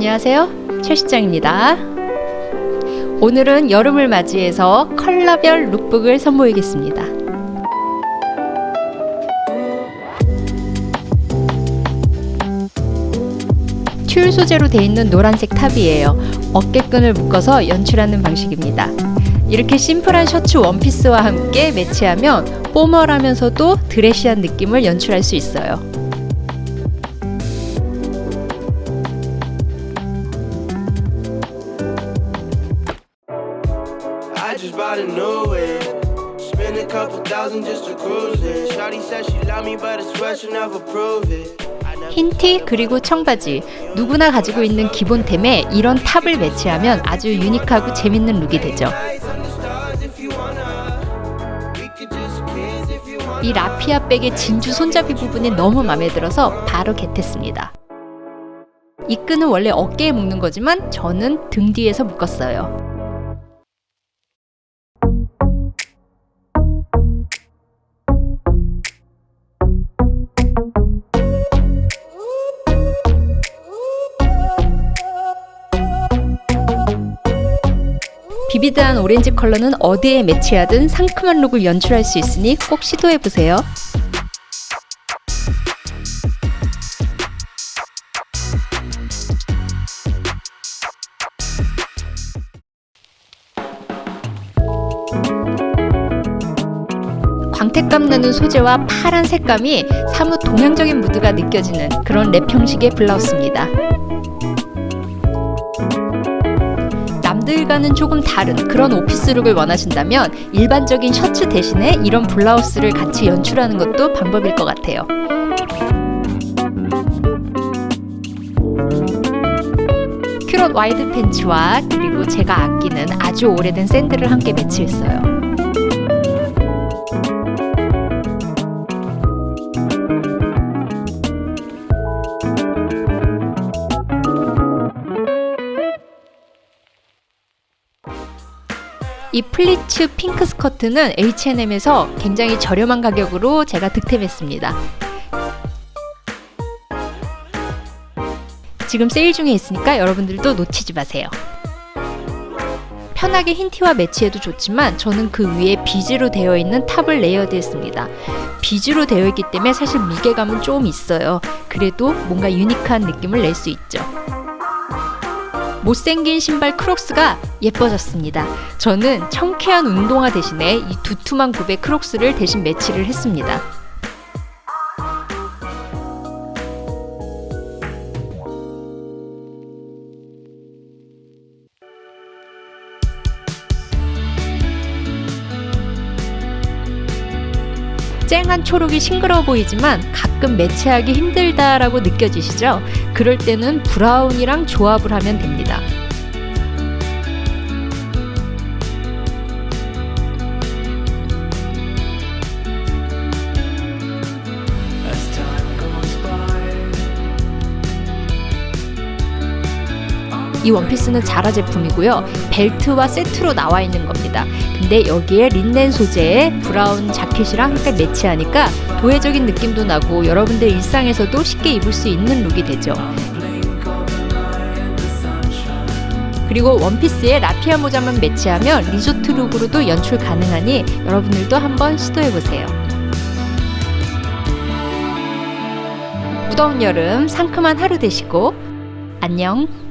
안녕하세요. 최 실장입니다. 오늘은 여름을 맞이해서 컬러별 룩북을 선보이겠습니다. 튤 소재로 되어 있는 노란색 탑이에요. 어깨끈을 묶어서 연출하는 방식입니다. 이렇게 심플한 셔츠 원피스와 함께 매치하면 포멀하면서도 드레시한 느낌을 연출할 수 있어요. Just bought a new whip. Spend a couple thousand just to cruise it. Shawty said she love me, but I swear she'll never prove it. Never 흰티 그리고 청바지 누구나 가지고 있는 기본템에 이런 탑을 매치하면 아주 유니크하고 재밌는 룩이 되죠. 이 라피아 백의 진주 손잡이 부분이 너무 마음에 들어서 바로 겟했습니다. 이 끈은 원래 어깨에 묶는 거지만 저는 등 뒤에서 묶었어요. 비비드한 오렌지 컬러는 어디에 매치하든 상큼한 룩을 연출할 수 있으니 꼭 시도해 보세요. 광택감 나는 소재와 파란 색감이 사뭇 동양적인 무드가 느껴지는 그런 랩 형식의 블라우스입니다. 남들과는 조금 다른 그런 오피스룩을 원하신다면 일반적인 셔츠 대신에 이런 블라우스를 같이 연출하는 것도 방법일 것 같아요. 와이드 팬츠와 그리고 제가 아끼는 아주 오래된 샌들을 함께 매치했어요. 이 플리츠 핑크 스커트는 H&M에서 굉장히 저렴한 가격으로 제가 득템했습니다. 지금 세일 중에 있으니까 여러분들도 놓치지 마세요. 편하게 흰 티와 매치해도 좋지만 저는 그 위에 비즈로 되어 있는 탑을 레이어드했습니다. 비즈로 되어 있기 때문에 사실 무게감은 좀 있어요. 그래도 뭔가 유니크한 느낌을 낼 수 있죠. 못생긴 신발 크록스가 예뻐졌습니다. 저는 청쾌한 운동화 대신에 이 두툼한 굽의 크록스를 대신 매치를 했습니다. 쨍한 초록이 싱그러워 보이지만 가끔 매치하기 힘들다라고 느껴지시죠? 그럴 때는 브라운이랑 조합을 하면 됩니다. 이 원피스는 자라 제품이고요. 벨트와 세트로 나와 있는 겁니다. 근데 여기에 린넨 소재의 브라운 자켓이랑 함께 매치하니까 도회적인 느낌도 나고 여러분들 일상에서도 쉽게 입을 수 있는 룩이 되죠. 그리고 원피스에 라피아 모자만 매치하면 리조트 룩으로도 연출 가능하니 여러분들도 한번 시도해 보세요. 무더운 여름 상큼한 하루 되시고 안녕.